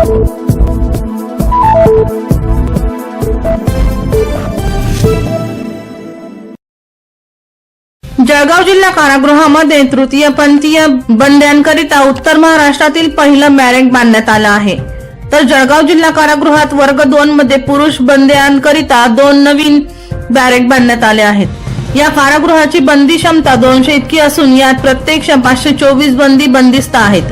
जळगाव जिल्हा कारागृहामध्ये तृतीयपंथीय बंद्यांकरिता उत्तर महाराष्ट्रातील पहिलं बॅरेक बांधण्यात आलं आहे. तर जळगाव जिल्हा कारागृहात वर्ग दोन मध्ये पुरुष बंद्यांकरिता दोन नवीन बॅरेक बांधण्यात आले आहेत. या कारागृहाची बंदी क्षमता दोनशे इतकी असून यात प्रत्यक्ष पाचशे चोवीस बंदी बंदिस्त आहेत.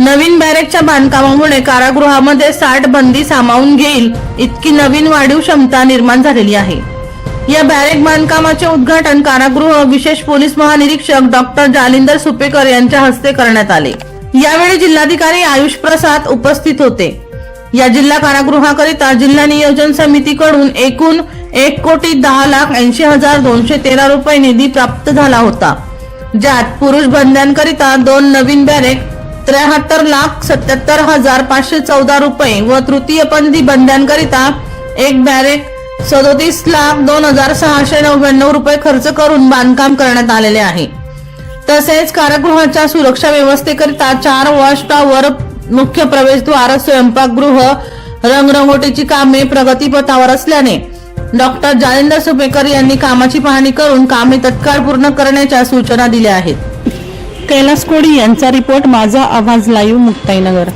नवीन बॅरेकच्या बांधकामामुळे कारागृहामध्ये साठ बंदी सामावून घेईल इतकी नवीन वाढीव क्षमता निर्माण झालेली आहे. या बॅरेक बांधकामाचे उद्घाटन कारागृह विशेष पोलीस महानिरीक्षक डॉक्टर जालिंदर सुपेकर यांच्या हस्ते करण्यात आले. यावेळी जिल्हाधिकारी आयुष प्रसाद उपस्थित होते. या जिल्हा कारागृहाकरिता जिल्हा नियोजन समितीकडून एकूण एक कोटी दहा लाख ऐंशी हजार दोनशे तेरा रुपये निधी प्राप्त झाला होता. ज्यात पुरुष बंद्यांकरिता दोन नवीन बॅरेक त्र्याहत्तर लाख सत्याहत्तर हजार पाचशे चौदा रुपये व तृतीयपंथी बंद्यांकरिता एक बॅरेक सदोतीस लाख दोन हजार सहाशे नव्याण्णव रुपये खर्च करून बांधकाम करण्यात आलेले आहे. तसेच कारागृहाच्या सुरक्षा व्यवस्थेकरिता चार वॉश टॉवर मुख्य प्रवेशद्वार स्वयंपाकगृह रंगरंगोटीची कामे प्रगतीपथावर असल्याने डॉक्टर जालिंदर सुपेकर यांनी कामाची पाहणी करून कामे तत्काळ पूर्ण करण्याच्या सूचना दिल्या आहेत. कैलास कोडी यांचा रिपोर्ट माझा आवाज लाईव्ह मुक्ताईनगर.